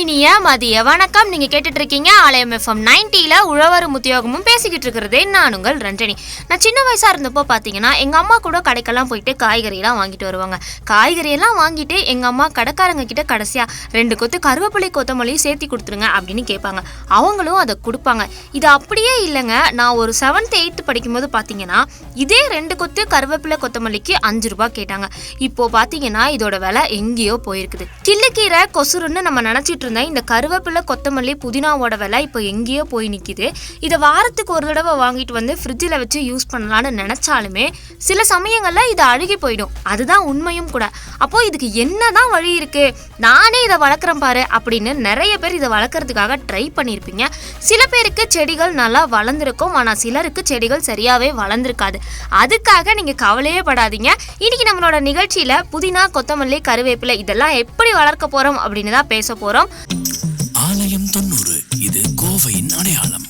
இனிய மதிய வணக்கம். நீங்க கேட்டுட்டு இருக்கீங்க ஆலயம் எஃப்எம் நைன்டில உழவரும் உத்தியோகமும் பேசிக்கிட்டு இருக்கிறதே நான் உங்கள் ரஞ்சனி. நான் சின்ன வயசா இருந்தப்போ பாத்தீங்கன்னா எங்க அம்மா கூட கடைக்கெல்லாம் போயிட்டு காய்கறி எல்லாம் வாங்கிட்டு வருவாங்க. காய்கறி எல்லாம் வாங்கிட்டு எங்க அம்மா கடைக்காரங்க கிட்ட கடைசியா ரெண்டு கொத்து கருவேப்பிலை கொத்தமல்லி சேர்த்து கொடுத்துருங்க அப்படின்னு கேட்பாங்க. அவங்களும் அதை கொடுப்பாங்க. இது அப்படியே இல்லைங்க. நான் ஒரு செவன்த் எயித்து படிக்கும்போது பாத்தீங்கன்னா இதே ரெண்டு கொத்து கருவேப்பிலை கொத்தமல்லிக்கு அஞ்சு ரூபாய் கேட்டாங்க. இப்போ பாத்தீங்கன்னா இதோட விலை எங்கேயோ போயிருக்குது. கிள்ளுக்கீரை கொசுருன்னு நம்ம நினைச்சிட்டு இருந்த இந்த கருவேப்பிலை கொத்தமல்லி புதினாவோட விலை இப்போ எங்கேயோ போய் நிற்கிது இதை வாரத்துக்கு ஒரு தடவை வாங்கிட்டு வந்து ஃப்ரிட்ஜில் வச்சு யூஸ் பண்ணலான்னு நினச்சாலுமே சில சமயங்களில் இது அழுகி போயிடும். அதுதான் உண்மையும் கூட. அப்போது இதுக்கு என்ன தான் வழி இருக்குது நானே இதை வளர்க்குறேன் பாரு அப்படின்னு நிறைய பேர் இதை வளர்க்குறதுக்காக ட்ரை பண்ணியிருப்பீங்க சில பேருக்கு செடிகள் நல்லா வளர்ந்துருக்கும். ஆனால் சிலருக்கு செடிகள் சரியாகவே வளர்ந்துருக்காது. அதுக்காக நீங்கள் கவலையே படாதீங்க. இன்றைக்கி நம்மளோட நிகழ்ச்சியில் புதினா கொத்தமல்லி கருவேப்பிலை இதெல்லாம் எப்படி வளர்க்க போகிறோம் அப்படின்னு தான் பேச போகிறோம் ஆலயம் தொண்ணூறு. இது கோவையின் அடையாளம்.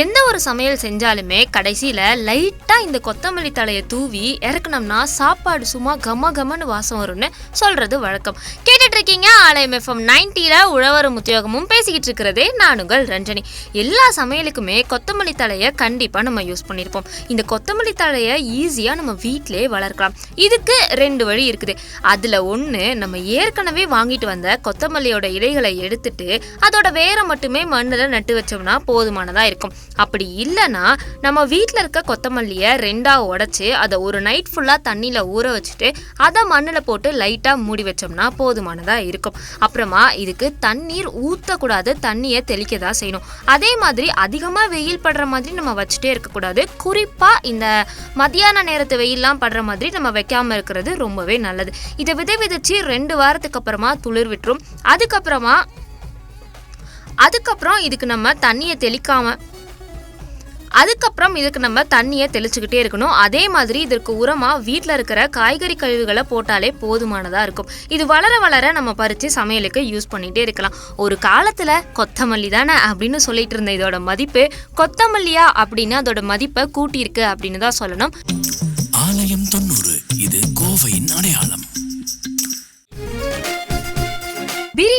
எந்த ஒரு சமையல் செஞ்சாலுமே கடைசியில் லைட்டாக இந்த கொத்தமல்லி தலையை தூவி இறக்குனோம்னா சாப்பாடு சும்மா கம கமன்னு வாசம் வரும்னு சொல்கிறது வழக்கம். கேட்டுட்ருக்கீங்க ஆலயம் எஃப்எம் நைன்ட்டியில் உழவரும் உத்தியோகமும் பேசிக்கிட்டு இருக்கிறதே நானுங்கள் ரஞ்சனி. எல்லா சமையலுக்குமே கொத்தமல்லி தலையை கண்டிப்பாக நம்ம யூஸ் பண்ணியிருப்போம் இந்த கொத்தமல்லி தலையை ஈஸியாக நம்ம வீட்டிலே வளர்க்கலாம். இதுக்கு ரெண்டு வழி இருக்குது. அதில் ஒன்று நம்ம ஏற்கனவே வாங்கிட்டு வந்த கொத்தமல்லியோட இலைகளை எடுத்துட்டு அதோட வேரை மட்டுமே மண்ணில் நட்டு வச்சோம்னா போதுமானதாக இருக்கும். அப்படி இல்லைன்னா நம்ம வீட்டில் இருக்க கொத்தமல்லியை ரெண்டாக உடச்சி அதை ஒரு நைட் ஃபுல்லாக தண்ணியில் ஊற வச்சுட்டு அதை மண்ணில் போட்டு லைட்டாக மூடி வச்சோம்னா போதுமானதாக இருக்கும். அப்புறமா இதுக்கு தண்ணீர் ஊற்றக்கூடாது தண்ணியை தெளிக்க தான் செய்யணும். அதே மாதிரி அதிகமாக வெயில் படுற மாதிரி நம்ம வச்சுட்டே இருக்கக்கூடாது. குறிப்பாக இந்த மத்தியான நேரத்து வெயில்லாம் படுற மாதிரி நம்ம வைக்காமல் இருக்கிறது ரொம்பவே நல்லது. இதை விதை விதைச்சு ரெண்டு வாரத்துக்கு அப்புறமா துளிர் விட்டுரும். அதுக்கப்புறமா அதுக்கப்புறம் இதுக்கு நம்ம தண்ணியை தெளிக்காமல் அதுக்கப்புறம் இதுக்கு நம்ம தண்ணியை தெளிச்சுக்கிட்டே இருக்கணும். அதே மாதிரி இதற்கு உரமாக வீட்டில் இருக்கிற காய்கறி கழிவுகளை போட்டாலே போதுமானதாக இருக்கும். இது வளர வளர நம்ம பறித்து சமையலுக்கு யூஸ் பண்ணிகிட்டே இருக்கலாம். ஒரு காலத்தில் கொத்தமல்லி தானே அப்படின்னு சொல்லிட்டு இருந்த இதோட மதிப்பு கொத்தமல்லியா அப்படின்னு அதோட மதிப்பை கூட்டியிருக்கு அப்படின்னு தான் சொல்லணும். ஆலயம் தொண்ணூறு இது கோவையின் அடையாளம்.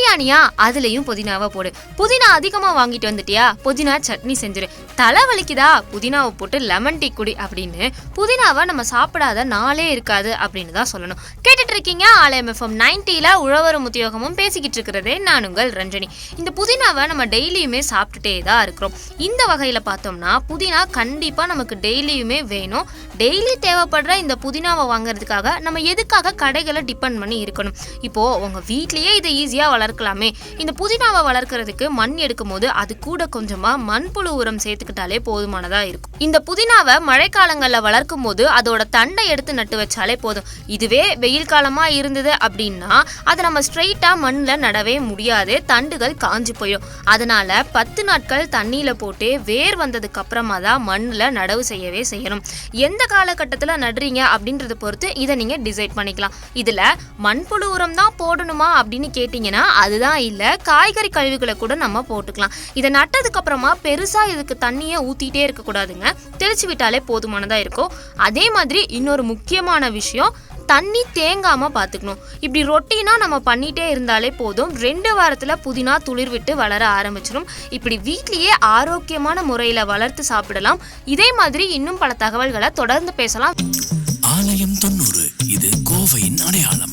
பிரியாணியா? அதுலயும் புதினாவை போடு. புதினா அதிகமா வாங்கிட்டு வந்துட்டியா? புதினா சட்னி செஞ்சிரு. தலை வலிக்குதா? புதினாவை போட்டு லெமன் டீ குடி அப்படின்னு புதினாவை நம்ம சாப்பிடாத நாளே இருக்காது அப்படின்னு தான் சொல்லணும். கேட்டுட்டு இருக்கீங்க ஆலயம் எஃப்எம் நைன்டில உழவரும் உத்தியோகமும் பேசிக்கிட்டு இருக்கிறதே நான் உங்கள் ரஞ்சனி. இந்த புதினாவை நம்ம டெய்லியுமே சாப்பிட்டுட்டே தான் இருக்கிறோம். இந்த வகையில பார்த்தோம்னா புதினா கண்டிப்பா நமக்கு டெய்லியுமே வேணும். டெய்லி தேவைப்படுற இந்த புதினாவை வாங்குறதுக்காக நம்ம எதுக்காக கடைகளை டிபெண்ட் பண்ணி இருக்கணும். இப்போ உங்க வீட்லயே இதை ஈஸியா பார்க்கலாமே இந்த புதினாவை வளர்க்குறதுக்கு மண் எடுக்கும் போது அது கூட கொஞ்சமாக மண்புழு உரம் சேர்த்துக்கிட்டாலே போதுமானதாக இருக்கும். இந்த புதினாவை மழைக்காலங்களில் வளர்க்கும் போது அதோட தண்டை எடுத்து நட்டு வச்சாலே போதும். இதுவே வெயில் காலமாக இருந்தது அப்படின்னா அதை நம்ம ஸ்ட்ரெயிட்டாக மண்ணில் நடவே முடியாது. தண்டுகள் காஞ்சு போயிடும். அதனால பத்து நாட்கள் தண்ணியில் போட்டு வேர் வந்ததுக்கு அப்புறமா தான் மண்ணில் நடவு செய்யவே செய்யணும். எந்த காலகட்டத்தில் நடுறீங்க அப்படின்றத பொறுத்து இதை நீங்கள் டிசைட் பண்ணிக்கலாம். இதில் மண்புழு உரம் தான் போடணுமா அப்படின்னு கேட்டிங்கன்னா அதுதான் இல்லை. காய்கறி கழிவுகளை கூட நம்ம போட்டுக்கலாம். இதை நட்டதுக்கப்புறமா பெருசாக இதுக்கு தண்ணியை ஊற்றிட்டே இருக்கக்கூடாதுங்க தெளிச்சு விட்டாலே போதுமானதாக இருக்கும். அதே மாதிரி இன்னொரு முக்கியமான விஷயம் தண்ணி தேங்காமல் பார்த்துக்கணும் இப்படி ரொட்டீனா நம்ம பண்ணிகிட்டே இருந்தாலே போதும். ரெண்டு வாரத்தில் புதினா துளிர் விட்டு வளர ஆரம்பிச்சிடும் இப்படி வீட்லேயே ஆரோக்கியமான முறையில் வளர்த்து சாப்பிடலாம். இதே மாதிரி இன்னும் பல தகவல்களை தொடர்ந்து பேசலாம். ஆலயம் தொண்ணூறு. இது கோவையின் அடையாளம்.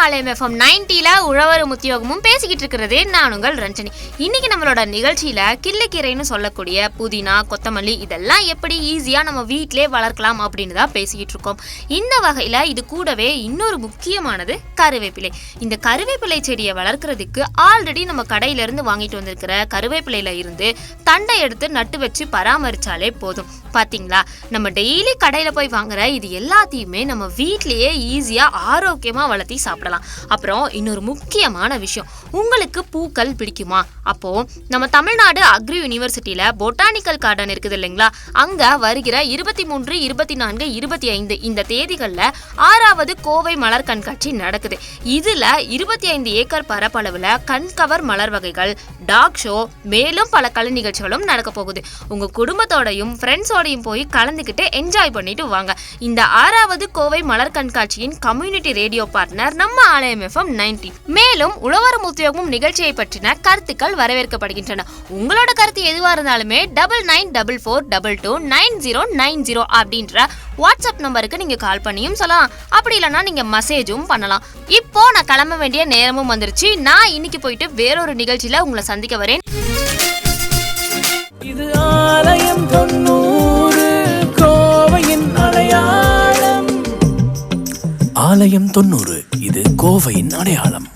கேட்டுட்டு ஆலயம் எஃப்எம் நைன்டில உழவர் உத்தியோகமும் பேசிக்கிட்டு இருக்கிறதே. நான் உங்கள் ரஞ்சனி. இன்னைக்கு நம்மளோட நிகழ்ச்சியில் கிள்ளைக்கீரைன்னு சொல்லக்கூடிய புதினா கொத்தமல்லி இதெல்லாம் எப்படி ஈஸியாக நம்ம வீட்டிலே வளர்க்கலாம் அப்படின்னு தான் பேசிக்கிட்டு இருக்கோம். இந்த வகையில் இது கூடவே இன்னொரு முக்கியமானது கருவேப்பிலை. இந்த கருவேப்பிலை செடியை வளர்க்குறதுக்கு ஆல்ரெடி நம்ம கடையிலேருந்து வாங்கிட்டு வந்திருக்கிற கருவேப்பிலையில் இருந்து தண்டை எடுத்து நட்டு வச்சு பராமரித்தாலே போதும். பார்த்தீங்களா நம்ம டெய்லி கடையில் போய் வாங்குற இது எல்லாத்தையுமே நம்ம வீட்டிலேயே ஈஸியாக ஆரோக்கியமாக வளர்த்தி சாப்பிடலாம் பண்ணலாம் அப்புறம் இன்னொரு முக்கியமான விஷயம் உங்களுக்கு பூக்கள் பிடிக்குமா? அப்போ நம்ம தமிழ்நாடு அக்ரி யூனிவர்சிட்டியில பொட்டானிக்கல் கார்டன் இருக்குது இல்லைங்களா? அங்க வருகிற இருபத்தி மூன்று இருபத்தி நான்கு இருபத்தி ஐந்து இந்த தேதிகளில் ஆறாவது கோவை மலர் கண்காட்சி நடக்குது. இதுல இருபத்தி ஐந்து ஏக்கர் பரப்பளவுல கண்கவர் மலர் வகைகள் டாக் ஷோ மேலும் பல கலை நிகழ்ச்சிகளும் நடக்க போகுது. உங்க குடும்பத்தோடையும் ஃப்ரெண்ட்ஸோடையும் போய் கலந்துக்கிட்டு என்ஜாய் பண்ணிட்டு வாங்க. இந்த ஆறாவது கோவை மலர் கண்காட்சியின் கம்யூனிட்டி ரேடியோ பார்ட்னர் நம்ம ஆலயம் எஃப்எம் நைன்டி மேலும் உழவரும் உத்தியோகமும் நிகழ்ச்சியை பற்றின கருத்துக்கள் வரவேற்கப்படுகின்றன. உங்களோட கருத்து எதுவா இருந்தாலுமே double nine double four double two nine zero nine zero அப்படின்ற வாட்ஸ்அப் நம்பருக்கு நீங்க கால் பண்ணியும் சொல்லலாம். அப்படி இல்லைன்னா நீங்க மெசேஜும் பண்ணலாம். இப்போ நான் கிளம்ப வேண்டிய நேரமும் வந்துருச்சு. நான் இன்னைக்கு போயிட்டு வேறொரு நிகழ்ச்சியில உங்களை சந்திக்க வரேன். இது ஆலயம் தொண்ணூறு கோவையின் அடையாளம். ஆலயம் தொண்ணூறு. இது கோவையின் அடையாளம்.